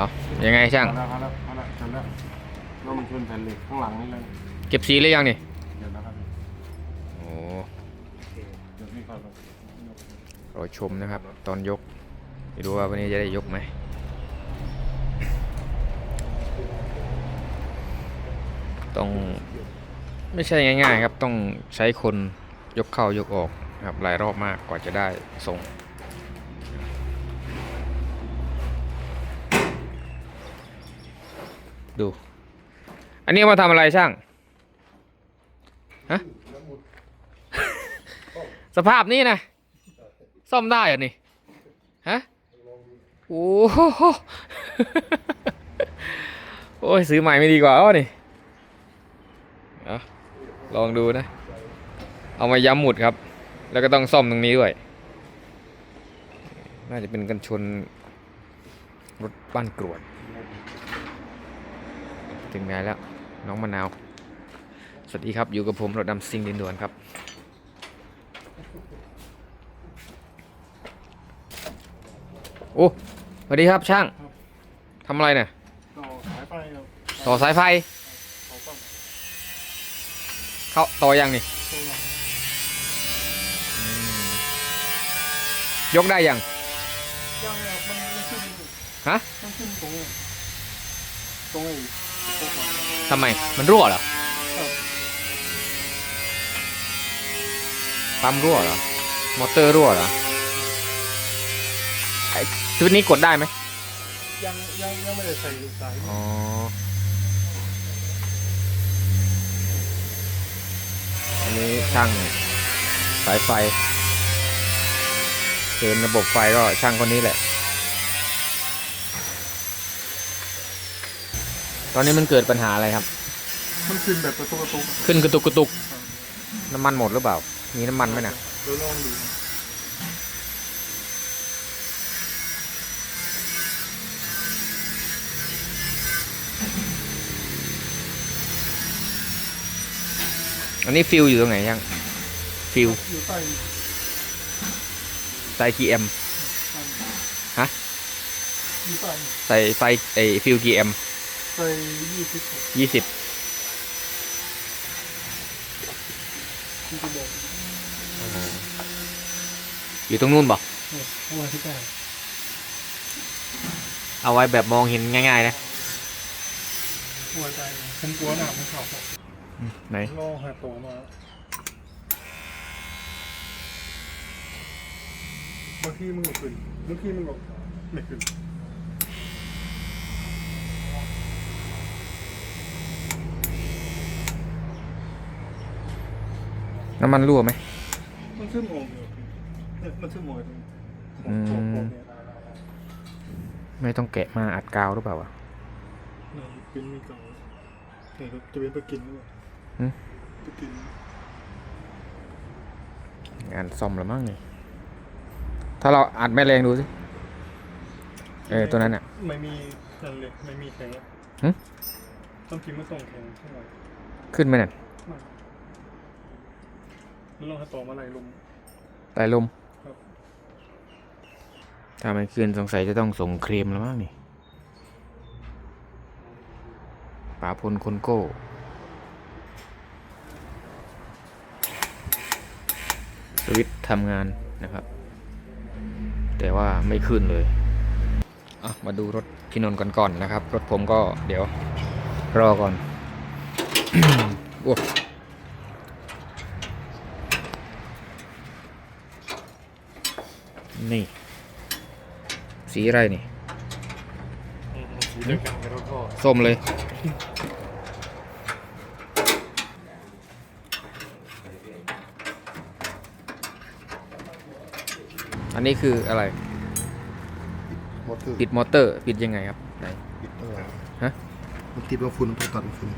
เอายังไงช่าง เอาละเอาละเอาละจำแล้วว่ามันชนแผ่นเหล็กข้างหลังนี่เลยเก็บสีหรือยังนี่ เดี๋ยวนะครับโอ้เดี๋ยวพี่ก่อนครับรอชมนะครับ ตอนยกไม่รู้ว่าวันนี้จะได้ยกไหมต้องไม่ใช่ง่าย ๆ ครับต้องใช้คนยกเข้ายกออกนะครับหลายรอบมากกว่าจะได้ส่ง ดู อันนี้เอามาทำอะไรช่าง ฮะ สภาพนี้นะ ซ่อมได้เหรอนี่ ฮะ โอ้โห โอ้ยซื้อใหม่ไม่ดีกว่าอ้อนี่เอาลองดูนะ เอามาย้ำหมุดครับ แล้วก็ต้องซ่อมตรงนี้ด้วย น่าจะเป็นกันชนรถบ้านกรวด ถึงไหนแล้วน้องมะนาว สวัสดีครับอยู่กับผมรถดำซิงดินด่วนครับ โอ้สวัสดีครับช่างทำอะไรเนี่ยต่อสายไฟครับต่อสายไฟต่อปั๊มเข้าต่อยังนี่ตรงนั้นยกได้ยัง ยังเนี่ยมันมันขึ้นฮะ มันขึ้นตรงนี้ตรงไอ้ตรงนั้น ทำไม มันรั่วเหรอครับปั๊มรั่วเหรอ มอเตอร์รั่วเหรอไอ้ชุดนี้กดได้ไหมยังยังยังไม่ได้ใส่สายอ๋อ อันนี้ช่างสายไฟเดินระบบไฟก็ช่างคนนี้แหละ ตอนนี้มันเกิดปัญหาอะไรครับ มันขึ้นแบบประตูประตูขึ้นกระตุกกระตุกน้ำมันหมดหรือเปล่า มีน้ำมันไหมนะเดี๋ยวลองดูอันนี้ฟิลอยู่ตรงไหนยังฟิลอยู่ใต้ใส่กี่แอมฮะอยู่ใต้ใส่ไฟไอฟิลกี่แอม ใส่ยี่สิบยี่สิบที่จะบอกอยู่ตรงนู้นบ่เนี่ยเอาไว้ที่ใต้เอาไว้แบบมองเห็นง่าย ๆ นะเอาไว้ใต้ฉันกลัวหนามันเข่าไหนรอหาตัวมาบางทีมันก็ขึ้นบางทีมันก็ไม่ขึ้น น้ำมันรั่วไหมมันขึ้นมองอยู่เนี่ยมันขึ้นมองอยู่ตรงนี้อืมขอบขอบเนี่ยไม่ต้องแกะมาอัดกาวหรือเปล่าวะนี่เป็นมีเก่าเนี่ยครับจะเป็นไปกินด้วยหืมไปกินงานซ่อมแล้วมั้งนี่ถ้าเราอัดแม่แรงดูสิ เออตัวนั้นอะ ไม่มีนั่นเลยไม่มีแข็งอะหึ ต้องกินไม่ต้องแข็งเท่าไหร่ ขึ้นไหมนั่น แล้วลองให้ต่อมาไหลลม ไต่ลม ครับ ถ้ามันขึ้นสงสัยจะต้องส่งเครมแล้วมั้งนี่ป๋าพลคนโก้ สวิตช์ทำงานนะครับ แต่ว่าไม่ขึ้นเลยอะมาดูรถพี่นนท์ก่อนๆนะครับ รถผมก็เดี๋ยวรอก่อน โอ้ นี่ สีอะไรนี่สีเดียวกันกับรถพ่อส้มเลย อันนี้คืออะไร มอเตอร์ปิดมอเตอร์ ปิดยังไงครับไหนปิดตั้งหลังฮะมันติดว่าฝุ่นต้องตัดฝุ่น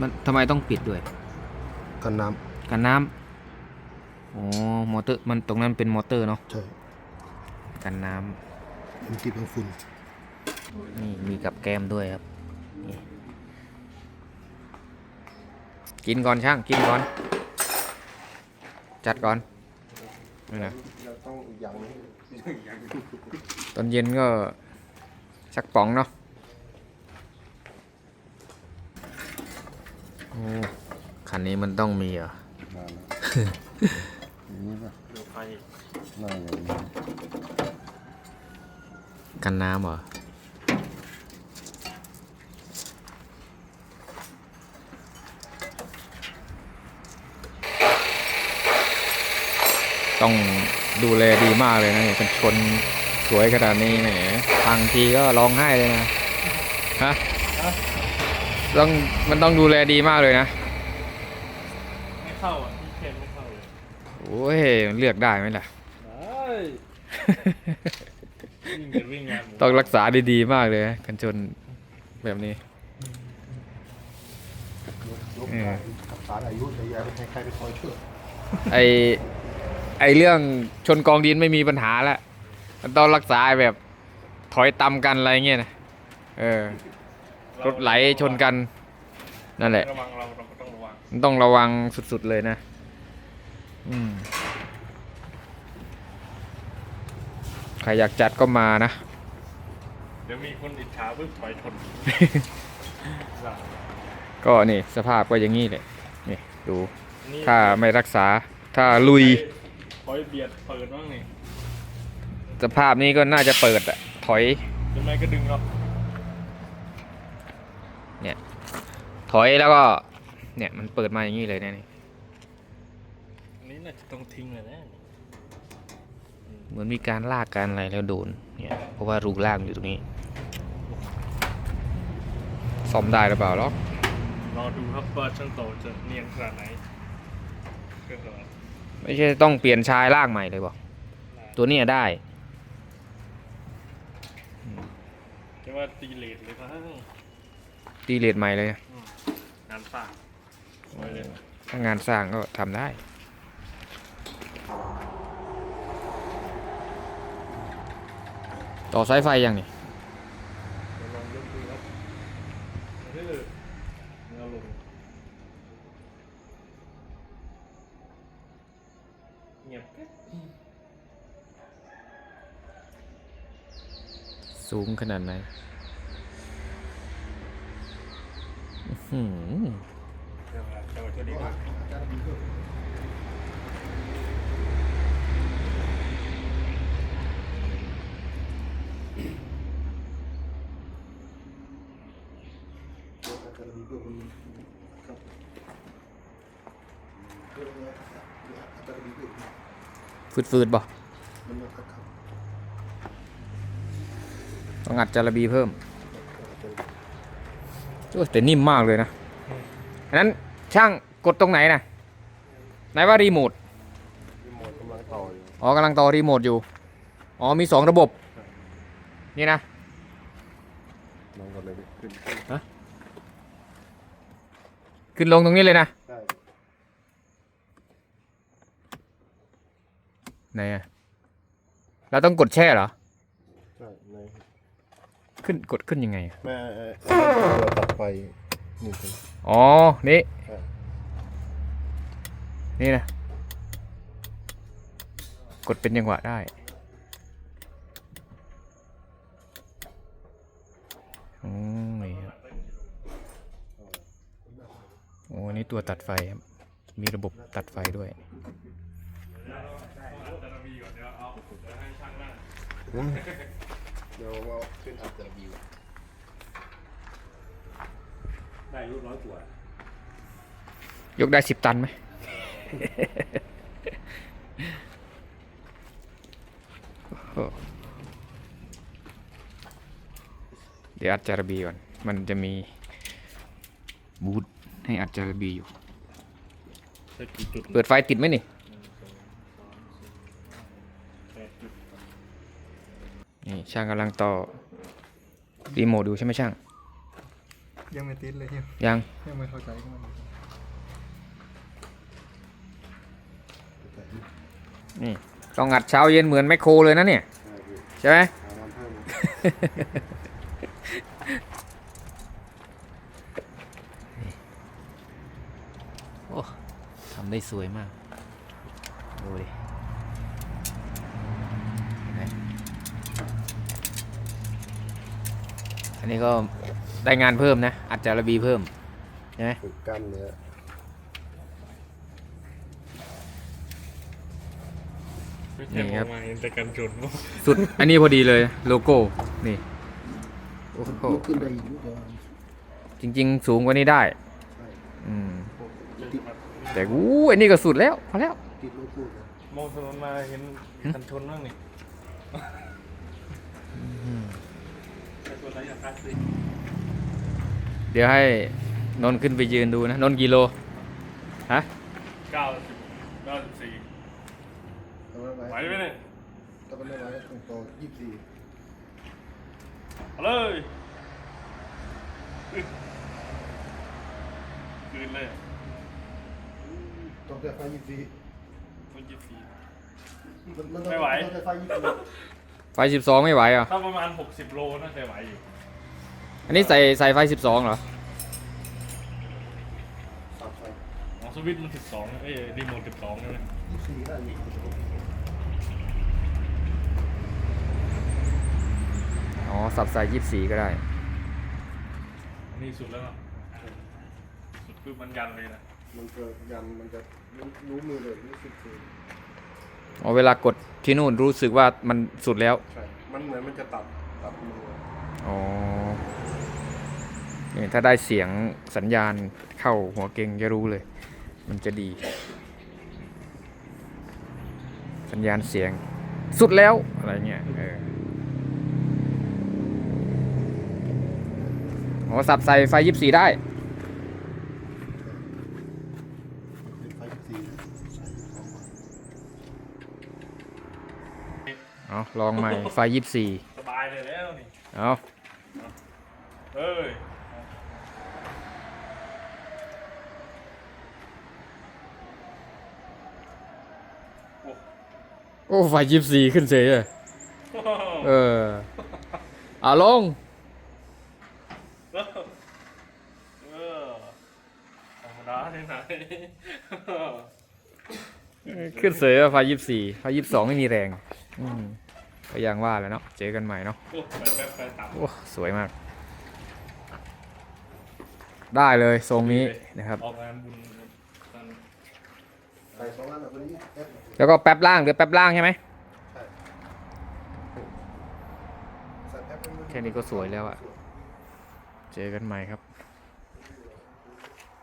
มันทำไมต้องปิดด้วย กันน้กันน้ำ อ๋อมอเตอร์มันตรงนั้นเป็นมอเตอร์เนาะำใช่กันน้ำมันติดว่าฝุ่นนี่มีกับแกล้มด้วยครับนี่กินก่อนช่างกินก่อน จัดก่อนนี่นะเราต้องอีกอย่างนึงตอนเย็นก็สักป๋องเนาะโอ้คันนี้มันต้องมีเหรอมาแล้ว น่าอย่างนี้กันน้ำเหรอ ต้องดูแลดีมากเลยนะเนี่ยเป็นชนสวยขนาดนี้แหมบางทีก็ร้องไห้เลยนะ ฮะ ต้องมันต้องดูแลดีมากเลยนะ ไม่เข้าอะพี่เคนไม่เข้าเลย โอ้ยมันเลือกได้ไหมล่ะได้วิ่งจะวิ่งงานหมูต้องรักษาดีๆมากเลยนะกันชนแบบนี้ ยกได้รักษาอายุแต่อยาให้ใครไปคอยช่วยไอไอเรื่องชนกองดินไม่มีปัญหาละมันต้องรักษาแบบถอยตำกันอะไรเงี้ยนะเออรถไหลชนกัน นั่นแหละ ระวังเราเราก็ต้องระวัง มันต้องระวังสุดๆเลยนะอืม ใครอยากจัดก็มานะ เดี๋ยวมีคนอิจฉาปึ๊บถอยชนหลังก็นี่สภาพก็อย่างนี้เลยนี่ดู นี่ถ้าไม่รักษา ถ้าลุย ถอยเบียดเปิดบ้างนี่สภาพนี้ก็น่าจะเปิดอะถอยจะไม่ก็ดึงเนาะถอยแล้วก็ เนี่ยมันเปิดมาอย่างนี้เลยเนะนี่อั นนี้น่าจะต้องทิ้งเลยนะเหมือนมีการลากการอะไรแล้วโดนเนี่ยเพราะว่ารูลากมันอยู่ตรงนี้ซ่อมได้หรือเปล่าหรอกรอดูครับว่าช่างโตจะเนียนขนาดไหนเครื่องก่อนไม่ใช่ต้องเปลี่ยนชายลากใหม่เลยบอกตัวเนี้ยได้จะว่าตีเลทเลยป่ะตีเลทใหม่เลยงานฝากไว้เลยถ้างานสร้างก็ทำได้ ต่อสายไฟยังนี่เดี๋ยวลองยกดูครับเออเนื้อลงเงียบกิ๊บสูงขนาดไหนอื้อหือเดี๋ยว มาเดี๋ยวมาตัวนี้ก่อนฟืดๆบ่ต้องอัดจาระบีเพิ่มโอ้ยแต่นิ่มมากเลยนะอันนั้นช่างกดตรงไหนนะไหนว่ารีโมทรีโมทกำลังต่ออยู่อ๋อกำลังต่อรีโมทอยู่อ๋อมีสองระบบ นี่นะลองกันเลยขึ้น ขึ้นลงตรงนี้เลยนะ ใช่ ไหนอะเราต้องกดแช่เหรอ ใช่ในขึ้นกดขึ้นยังไงอะแม่เอ่อตัวตัดไฟนี่คืออ๋อ นี่ ใช่นี่นะ กดเป็นจังหวะได้ โอ้ยครับโอ้อันนี่ตัวตัดไฟครับ มีระบบตัดไฟด้วยเดี๋ยวเอาขึ้นอัพแต่ละวิวได้รูปร้อยกว่ายกได้สิบตันไหมโอ้เดี๋ยวอัดจารบีก่อน มันจะมีบูท ให้อัดจารบีอยู่ใช้กี่จุดเปิดไฟติดไหมนี่แปดจุดนี่ช่างกำลังต่อรีโมทดูใช่ไหมช่าง ยังไม่ติดเลยยังยัง ยังไม่เข้าใจกับมันนี่ ต้องอัดเช้าเย็นเหมือนแมคโครเลยนะเนี่ย ใช่พี่ใช่ไหมหาวันเพิ่ม โอ้ทำได้สวยมาก ดูดิเห็นไหมนนี้ก็ได้งานเพิ่มนะ อัดจารบีเพิ่มใช่ไหมฝึกกล้ามเนื้อไม่ใช่มองมาเห็นแต่กันชนสุด อันนี้พอดีเลยโลโก้ นี่ โอ้โหลุกขึ้นได้อีกนิดเดียวจริง ๆ สูงกว่านี้ได้ใช่อืม แต่อู้อันนี้ก็สุดแล้วพอแล้ว ติดโลโก้เลยมองถนนมาเห็นกันชนบ้างนี่แต่ตัวไหนอยากคัดสิเดี๋ยวให้นนท์ขึ้นไปยืนดูนะ นนท์กิโล ฮะเก้าสิบเก้าสิบสี่ทำไมไหไหววไหมเนี่ยทำไมไหวตรงโตยี่สิบสี่เอาเลยคืนเลย ต้องแต่ไฟยี่สิบสี่ตัวยี่สิบสี่มันมันต้องไม่ไหว ต้องแต่ไฟยี่สิบสี่ไฟสิบสองไม่ไหวอะ ถ้าประมาณหกสิบโลน่าจะไหวอยู่อันนี้ใส่ใส่ไฟสิบสองเหรอ สับไฟอ๋อสวิตช์มันสิบสองเอ้ยรีโมทสิบสองใช่ไหมยี่สิบสี่ได้อยู่อ๋อ สับใส่ยี่สี่ก็ได้ อันนี้สุดแล้วเนาะสุดคือมันยันเลยนะมันจะยันมันจะ รู้มือเลยรู้สึกเลยอ๋อเวลากดที่นู่นรู้สึกว่ามันสุดแล้ว ใช่มันเหมือนมันจะตัดตัดมืออ๋อนี่ถ้าได้เสียงสัญญาณเข้าหัวเก่งจะรู้เลย มันจะดี สัญญาณเสียงสุดแล้วอะไรเงี้ยเอออ๋อสับใส่ไฟยิบสี่ได้ เป็นไฟยี่สิบสี่ใช่สองวัน เอา ลองใหม่ไฟยิบสี่สบายเลยแล้วนี่เอาเอ้ยโอ้ไฟยิบสี่ขึ้นเสียเลยเออเอาลงเออธรรมดาที่ไหนขึ้นเสียไฟยิบสี่ไฟยิบสองไม่มีแรง อืม ก็ยังว่าแหล้วเนาะ เจอกันใหม่เนาะ โอ้ไปแป๊บไปต่ำ โอ้ สวยมาก ได้เลยทรงนี้นะครับ ออกงานบุญตอนใส่สองอันแบบนี้แอปแล้วก็แป๊บล่างหรือแป๊บล่างใช่ไหม ใช่ ใส่แอปเป็นมือแค่นี้ก็สวยแล้วอะ เจอกันใหม่ครับ